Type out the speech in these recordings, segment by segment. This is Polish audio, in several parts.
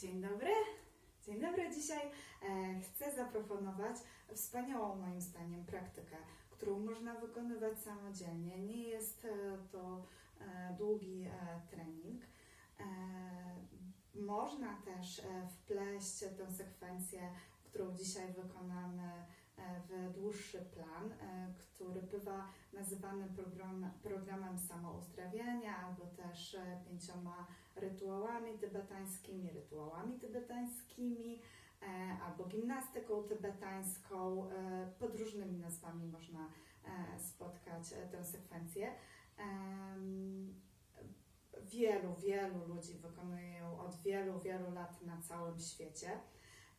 Dzień dobry. Dzień dobry. Dzisiaj e, chcę zaproponować wspaniałą moim zdaniem praktykę, którą można wykonywać samodzielnie. Nie jest e, to e, długi trening. Można też wpleść tę sekwencję, którą dzisiaj wykonamy w dłuższy plan, e, który bywa nazywany program, programem samouzdrawiania albo też e, pięcioma rytuałami tybetańskimi, rytuałami tybetańskimi e, albo gimnastyką tybetańską. E, pod różnymi nazwami można e, spotkać e, tę sekwencję. Wielu, wielu ludzi wykonuje ją od wielu, wielu lat na całym świecie.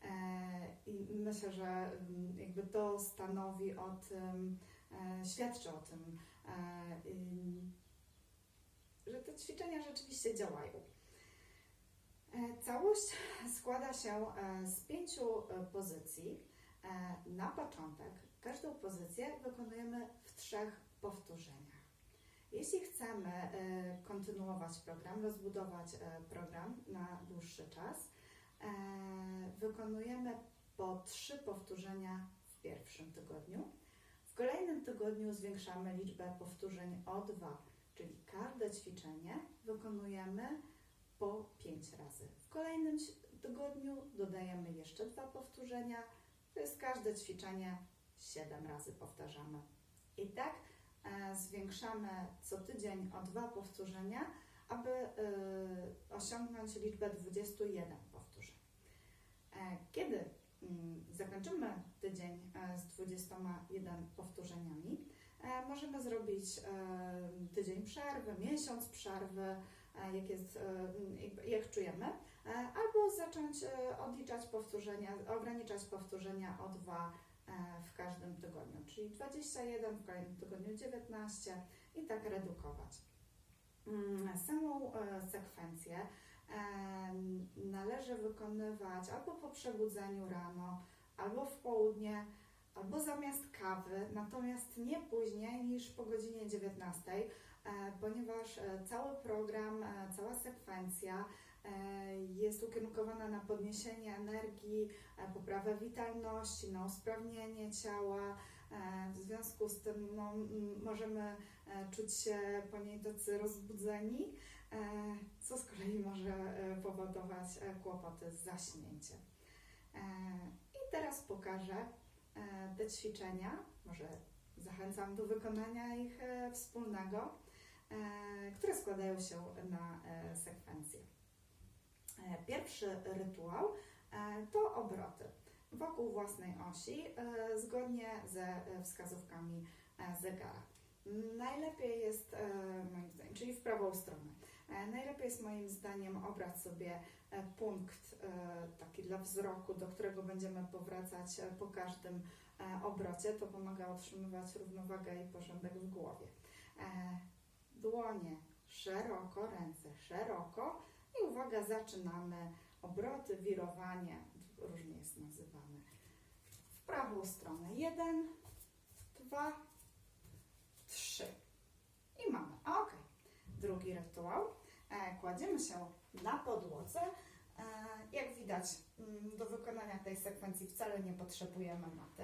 E, I myślę, że mm, jakby to stanowi o tym, e, świadczy o tym, e, że te ćwiczenia rzeczywiście działają. Całość składa się z pięciu pozycji. Na początek każdą pozycję wykonujemy w trzech powtórzeniach. Jeśli chcemy kontynuować program, rozbudować program na dłuższy czas, wykonujemy po trzy powtórzenia w pierwszym tygodniu. W kolejnym tygodniu zwiększamy liczbę powtórzeń o dwa, czyli każde ćwiczenie wykonujemy po 5 razy. W kolejnym tygodniu dodajemy jeszcze dwa powtórzenia, to jest każde ćwiczenie 7 razy powtarzamy. I tak e, zwiększamy co tydzień o dwa powtórzenia, aby e, osiągnąć liczbę 21 powtórzeń. E, kiedy mm, zakończymy tydzień e, z 21 powtórzeniami, e, możemy zrobić e, tydzień przerwy, miesiąc przerwy, e, jak, jest, e, jak- czujemy, e, albo zacząć e, odliczać powtórzenia, ograniczać powtórzenia o dwa e, w każdym tygodniu, czyli 21, w kolejnym tygodniu 19 i tak redukować. Mm, Samą e, sekwencję e, należy wykonywać albo po przebudzeniu rano, albo w południe, albo zamiast kawy, natomiast nie później niż po godzinie 19, e, ponieważ e, cały program, e, cała sekwencja jest ukierunkowana na podniesienie energii, poprawę witalności, na usprawnienie ciała. E, W związku z tym no, możemy e, czuć się po niej tacy rozbudzeni, e, co z kolei może powodować kłopoty z zaśnięciem. I teraz pokażę te ćwiczenia. Może zachęcam do wykonania ich wspólnego, które składają się na sekwencję. Pierwszy rytuał to obroty wokół własnej osi, e, zgodnie ze e, wskazówkami e, zegara. Najlepiej jest, moim zdaniem, czyli w prawą stronę. Najlepiej jest moim zdaniem obrać sobie punkt taki dla wzroku, do którego będziemy powracać po każdym obrocie. To pomaga utrzymywać równowagę i porządek w głowie. Dłonie szeroko, ręce szeroko i uwaga, zaczynamy obroty, wirowanie, różnie jest nazywane. W prawą stronę jeden, dwa, trzy. I mamy. Ok. Drugi rytuał. E, kładziemy się na podłodze. E, jak widać, mm, do wykonania tej sekwencji wcale nie potrzebujemy maty,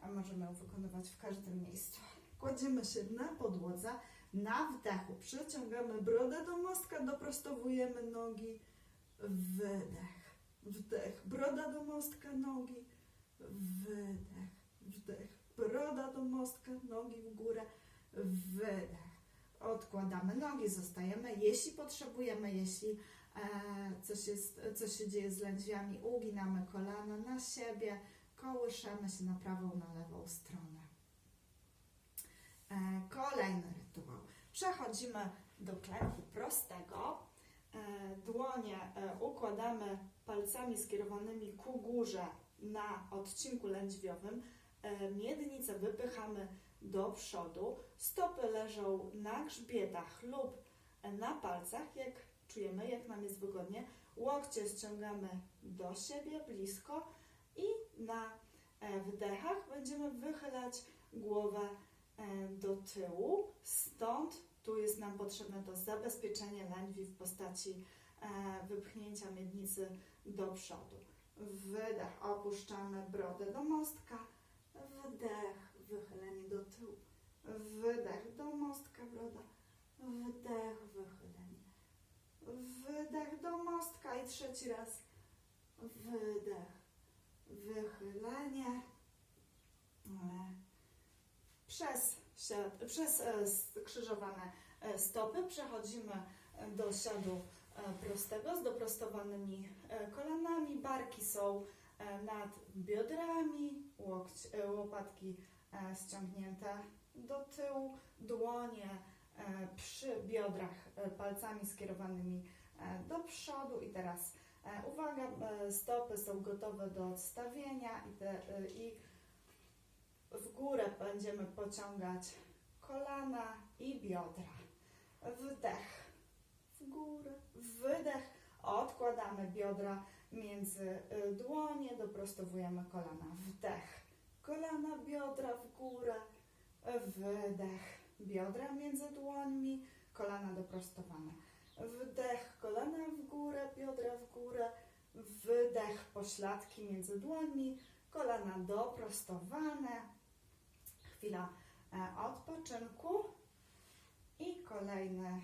a możemy ją wykonywać w każdym miejscu. Kładziemy się na podłodze, na wdechu przyciągamy brodę do mostka, doprostowujemy nogi, wydech, wdech, broda do mostka, nogi, wydech, wdech, broda do mostka, nogi w górę, wydech. Odkładamy nogi, zostajemy, jeśli potrzebujemy, jeśli e, coś, jest, coś się dzieje z lędźwiami, uginamy kolana na siebie, kołyszemy się na prawą, na lewą stronę. E, kolejny rytuał. Przechodzimy do klęku prostego. E, dłonie układamy palcami skierowanymi ku górze na odcinku lędźwiowym. E, miednicę wypychamy do przodu. Stopy leżą na grzbietach lub na palcach, jak czujemy, jak nam jest wygodnie. Łokcie ściągamy do siebie blisko i na e, wdechach będziemy wychylać głowę e, do tyłu. Stąd tu jest nam potrzebne to zabezpieczenie lędźwi w postaci wypchnięcia miednicy do przodu. Wydech, opuszczamy brodę do mostka. Wdech, wychylenie do tyłu. Wydech do mostka, broda. Wdech, wychylenie. Wydech do mostka i trzeci raz. Wydech, wychylenie. E, Przez, przez e, skrzyżowane e, stopy przechodzimy e, do siadu e, prostego z doprostowanymi e, kolanami. Barki są e, nad biodrami, e, łopatki e, ściągnięte do tyłu, dłonie e, przy biodrach e, palcami skierowanymi e, do przodu i teraz e, uwaga, e, stopy są gotowe do odstawienia i, te, e, i w górę będziemy pociągać kolana i biodra. Wdech w górę, wydech, odkładamy biodra między y, dłonie, doprostowujemy kolana. Wdech, kolana, biodra w górę, wydech, biodra między dłońmi, kolana doprostowane. Wdech, kolana w górę, biodra w górę, wydech, pośladki między dłońmi, kolana doprostowane. Chwila e, odpoczynku. I kolejny,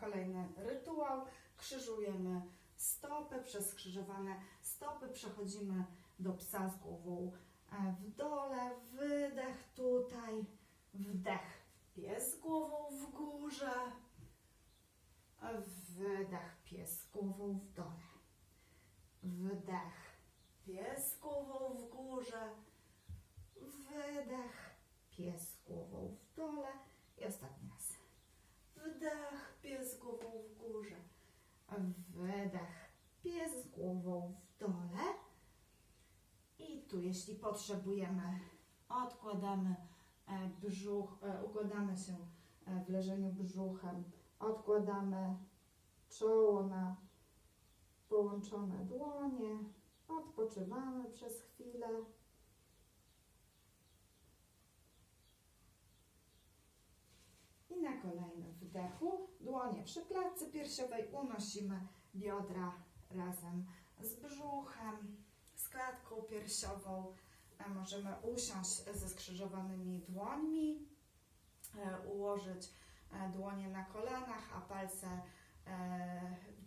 kolejny rytuał. Krzyżujemy stopy, przez skrzyżowane stopy. Przechodzimy do psa z głową e, w dole, wydech tutaj, wdech, pies głową w górze, wydech, pies głową w dole, wdech, pies głową w górze, wydech, pies głową w dole. I ostatni raz. Wdech, pies z głową w górze. Wydech, pies z głową w dole. I tu, jeśli potrzebujemy, odkładamy e, brzuch, e, układamy się e, w leżeniu brzuchem, odkładamy czoło na połączone dłonie, odpoczywamy przez chwilę. Na kolejnym wdechu dłonie przy klatce piersiowej unosimy biodra razem z brzuchem, z klatką piersiową. E, Możemy usiąść ze skrzyżowanymi dłońmi, e, ułożyć e, dłonie na kolanach, a palce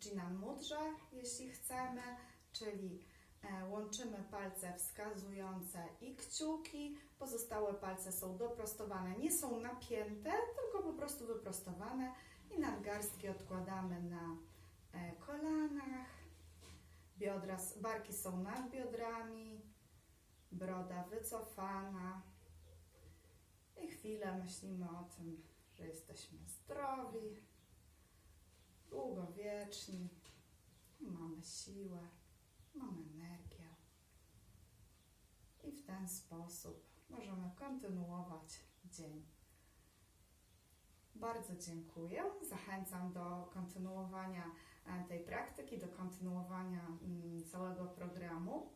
Jinan Mudrze, jeśli chcemy, czyli łączymy palce wskazujące i kciuki, pozostałe palce są doprostowane, nie są napięte, tylko po prostu wyprostowane. I nadgarstki odkładamy na e, kolanach, biodra, barki są nad biodrami, broda wycofana. I chwilę myślimy o tym, że jesteśmy zdrowi, długowieczni, mamy siłę, mamy energię i w ten sposób możemy kontynuować dzień. Bardzo dziękuję. Zachęcam do kontynuowania e, tej praktyki, do kontynuowania mm, całego programu.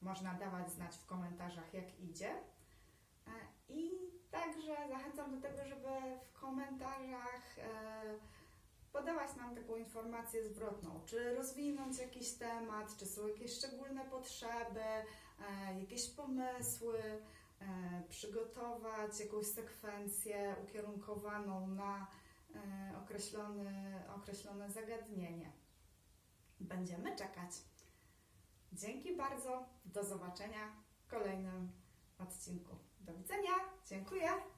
Można dawać znać w komentarzach, jak idzie. E, I także zachęcam do tego, żeby w komentarzach podawać nam taką informację zwrotną, czy rozwinąć jakiś temat, czy są jakieś szczególne potrzeby, e, jakieś pomysły, e, przygotować jakąś sekwencję ukierunkowaną na e, określony, określone zagadnienie. Będziemy czekać. Dzięki bardzo. Do zobaczenia w kolejnym odcinku. Do widzenia. Dziękuję.